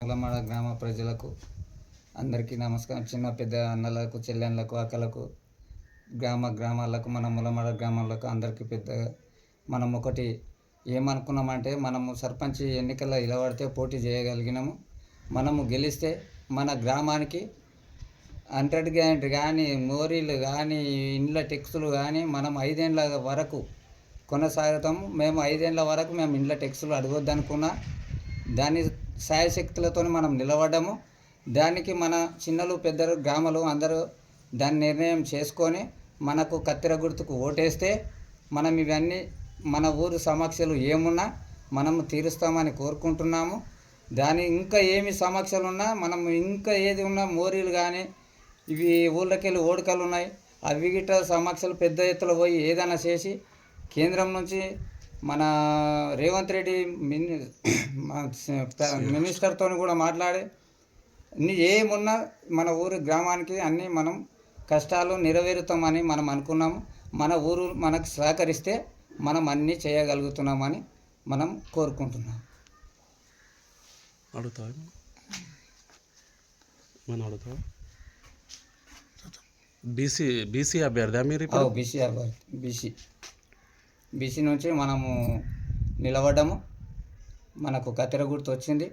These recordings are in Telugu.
కులమడ గ్రామ ప్రజలకు అందరికీ నమస్కారం. చిన్న పెద్ద అన్నలకు చెల్లెళ్ళకు అక్కలకు గ్రామ గ్రామాలకు మన ములమడ గ్రామాలకు అందరికీ పెద్ద మనం ఒకటి ఏమనుకున్నామంటే మనము సర్పంచ్ ఎన్నికల్లో నిలబడితే పోటీ చేయగలిగినాము. మనము గెలిస్తే మన గ్రామానికి హండ్రెడ్ గ్యారెంటీ కానీ మోరీలు కానీ ఇండ్ల టెక్స్లు కానీ మనం ఐదేళ్ళ వరకు కొనసాగుతాము. మేము ఐదేండ్ల వరకు మేము ఇండ్ల టెక్స్లు అడగొద్దనుకున్నా దాని శాయశక్తులతో మనం నిలబడ్డాము. దానికి మన చిన్నలు పెద్దలు గ్రామాలు అందరూ దాని నిర్ణయం చేసుకొని మనకు కత్తిర గుర్తుకు ఓటేస్తే మనం ఇవన్నీ మన ఊరు సమస్యలు ఏమున్నా మనము తీరుస్తామని కోరుకుంటున్నాము. దాని ఇంకా ఏమి సమస్యలు ఉన్నా మనం ఇంకా ఏది ఉన్నా మోరీలు కానీ ఇవి ఊళ్ళకెళ్ళి ఓడకలు ఉన్నాయి. అవి గిట్ట సమస్యలు పెద్ద ఎత్తులో పోయి ఏదైనా చేసి కేంద్రం నుంచి మన రేవంత్ రెడ్డి మిని మినిస్టర్తో కూడా మాట్లాడి అన్ని ఏమున్నా మన ఊరు గ్రామానికి అన్నీ మనం కష్టాలు నెరవేరుతామని మనం అనుకున్నాము. మన ఊరు మనకు సహకరిస్తే మనం అన్నీ చేయగలుగుతున్నామని మనం కోరుకుంటున్నాం. అడుగుతావా? మనం అడుగుతావా? బీసీ బీసీ అభ్యర్థి మీరు బీసీ బీసీ. బీసీ నుంచి మనము నిలబడ్డాము. మనకు కత్తెర గుర్తు వచ్చింది.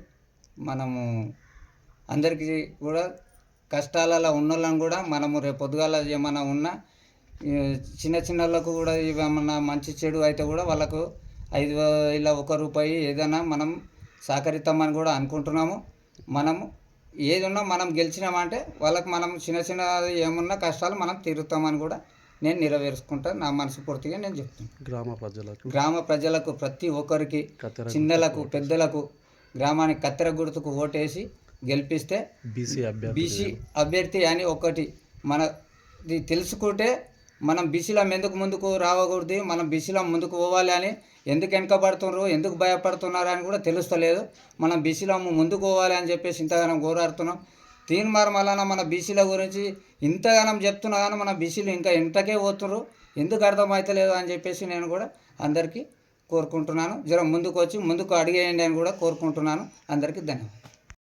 మనము అందరికీ కూడా కష్టాలలో ఉన్నోళ్ళని కూడా మనము రేపు పొద్దుగాల ఏమైనా ఉన్నా చిన్న చిన్న వాళ్ళకు కూడా ఏమన్నా మంచి చెడు అయితే కూడా వాళ్ళకు ఐదు వేల ఒక రూపాయి ఏదైనా మనం సహకరిస్తామని కూడా అనుకుంటున్నాము. మనము ఏది ఉన్నా మనం గెలిచినామంటే వాళ్ళకి మనం చిన్న చిన్న ఏమున్నా కష్టాలు మనం తీరుతామని కూడా నేను నెరవేర్చుకుంటా నా మనస్ఫూర్తిగా నేను చెప్తాను గ్రామ ప్రజలకు. గ్రామ ప్రజలకు ప్రతి ఒక్కరికి చిన్నలకు పెద్దలకు గ్రామానికి కత్తెర గుర్తుకు ఓటేసి గెలిపిస్తే బీసీ అభ్యర్థి బీసీ అభ్యర్థి అని ఒకటి మన తెలుసుకుంటే మనం బీసీలో ఎందుకు ముందుకు రావకూడదు మనం బీసీలో ముందుకు పోవాలి అని ఎందుకు వెనకబడుతున్నారు ఎందుకు భయపడుతున్నారు అని కూడా తెలుస్తలేదు. మనం బీసీలో ముందుకు పోవాలి అని చెప్పేసి ఇంతగానం కోరాడుతున్నాం తీన్మార్ మళ్ళా మన బీసీల గురించి ఇంతగానం చెప్తున్నా కానీ మన బీసీలు ఇంకా ఇంతకే పోతున్నారు ఎందుకు అర్థమవుతలేదు అని చెప్పేసి నేను కూడా అందరికీ కోరుకుంటున్నాను. జ్వరం ముందుకు వచ్చి ముందుకు అడిగేయండి అని కూడా కోరుకుంటున్నాను. అందరికీ ధన్యవాదాలు.